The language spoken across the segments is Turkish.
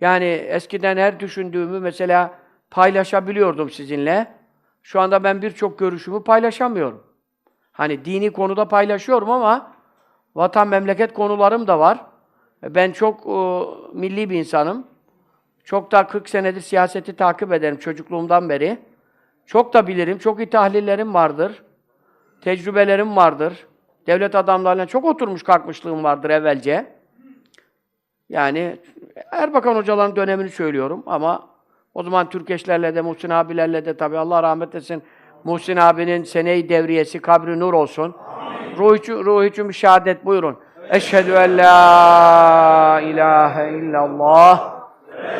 Yani eskiden her düşündüğümü mesela paylaşabiliyordum sizinle. Şu anda ben birçok görüşümü paylaşamıyorum. Hani dini konuda paylaşıyorum ama vatan memleket konularım da var. Ben çok e, milli bir insanım. Çok da 40 senedir siyaseti takip ederim çocukluğumdan beri. Çok da bilirim, çok iyi tahlillerim vardır. Tecrübelerim vardır. Devlet adamlarıyla çok oturmuş kalkmışlığım vardır evvelce. Yani Erbakan hocaların dönemini söylüyorum ama o zaman Türkeşlerle de, Muhsin abilerle de tabii Allah rahmet etsin. Muhsin abinin seneyi devriyesi, kabri nur olsun. Ruh için, ruh için bir şehadet buyurun. Eşhedü en la ilahe illallah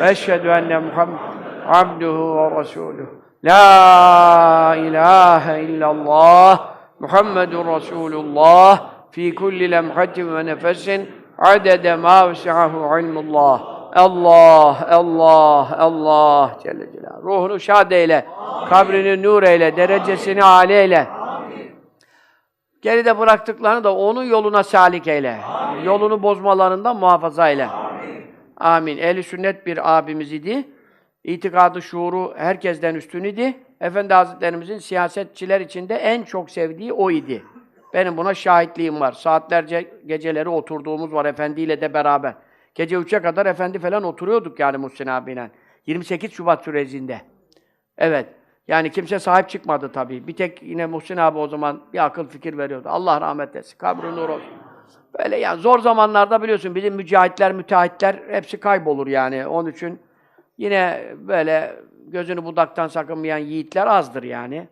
ve eşhedü enne Muhammed abduhu ve resuluhu. La ilahe illallah Muhammedun Resulullah fi kulli lemhatin ve nefesin adede ma vesi'ahu ilmullah. Allah, Allah, Allah Celle Celaluhu. Ruhunu şad eyle, kabrini nur eyle, derecesini âli eyle. Geride bıraktıklarını da onun yoluna salik eyle. Yolunu bozmalarından muhafaza eyle. Amin. Ehli sünnet bir abimiz idi. İtikadı, şuuru herkesten üstün idi. Efendi Hazretlerimizin siyasetçiler içinde en çok sevdiği o idi. Benim buna şahitliğim var. Saatlerce geceleri oturduğumuz var efendiyle de beraber. Gece 3'e kadar efendi falan oturuyorduk yani Muhsin abiyle. 28 Şubat sürecinde. Evet. Yani kimse sahip çıkmadı tabii. Bir tek yine Muhsin abi o zaman bir akıl fikir veriyordu. Allah rahmet etsin. Kabri nur olsun. Böyle yani zor zamanlarda biliyorsun bizim mücahitler, müteahhitler hepsi kaybolur yani. Onun için yine böyle gözünü budaktan sakınmayan yiğitler azdır yani.